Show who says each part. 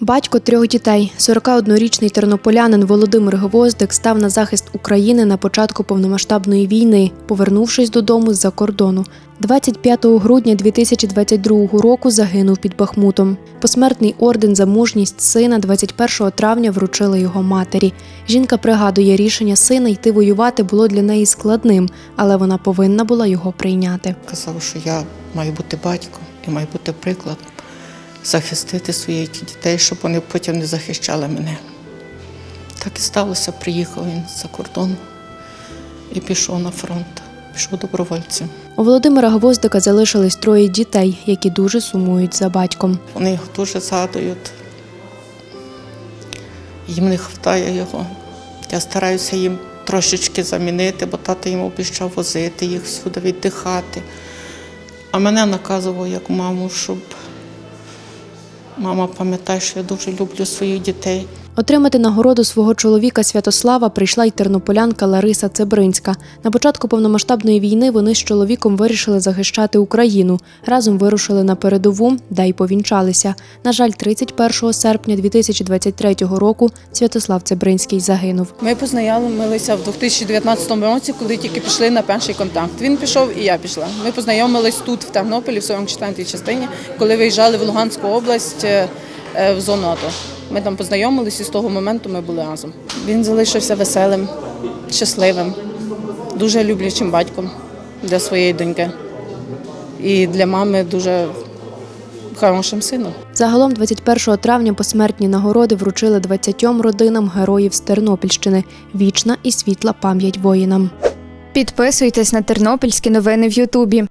Speaker 1: Батько трьох дітей, 41-річний тернополянин Володимир Гвоздик став на захист України на початку повномасштабної війни, повернувшись додому з-за кордону. 25 грудня 2022 року загинув під Бахмутом. Посмертний орден за мужність сина 21 травня вручили його матері. Жінка пригадує, рішення сина йти воювати було для неї складним, але вона повинна була його прийняти.
Speaker 2: Казав, що я маю бути батьком і маю бути прикладом, захистити своїх дітей, щоб вони потім не захищали мене. Так і сталося, приїхав він за кордон і пішов на фронт, пішов добровольцем.
Speaker 1: У Володимира Гвоздика залишились троє дітей, які дуже сумують за батьком.
Speaker 2: Вони його дуже згадують. Їм не вистачає його. Я стараюся їм трошечки замінити, бо тато їм обіцяв возити їх всюди, віддихати. А мене наказував як маму, щоб мама пам'ятає, що я дуже люблю своїх дітей.
Speaker 1: Отримати нагороду свого чоловіка Святослава прийшла й тернополянка Лариса Цебринська. На початку повномасштабної війни вони з чоловіком вирішили захищати Україну. Разом вирушили на передову, де й повінчалися. На жаль, 31 серпня 2023 року Святослав Цебринський загинув.
Speaker 3: Ми познайомилися в 2019 році, коли тільки пішли на перший контакт. Він пішов і я пішла. Ми познайомились тут, в Тернополі, в 44-й частині, коли виїжджали в Луганську область е, е, в зону АТО. Ми там познайомились і з того моменту ми були разом. Він залишився веселим, щасливим, дуже люблячим батьком для своєї доньки. І для мами дуже хорошим сином.
Speaker 1: Загалом 21 травня посмертні нагороди вручили 20 родинам героїв з Тернопільщини. Вічна і світла пам'ять воїнам.
Speaker 4: Підписуйтесь на тернопільські новини в Ютубі.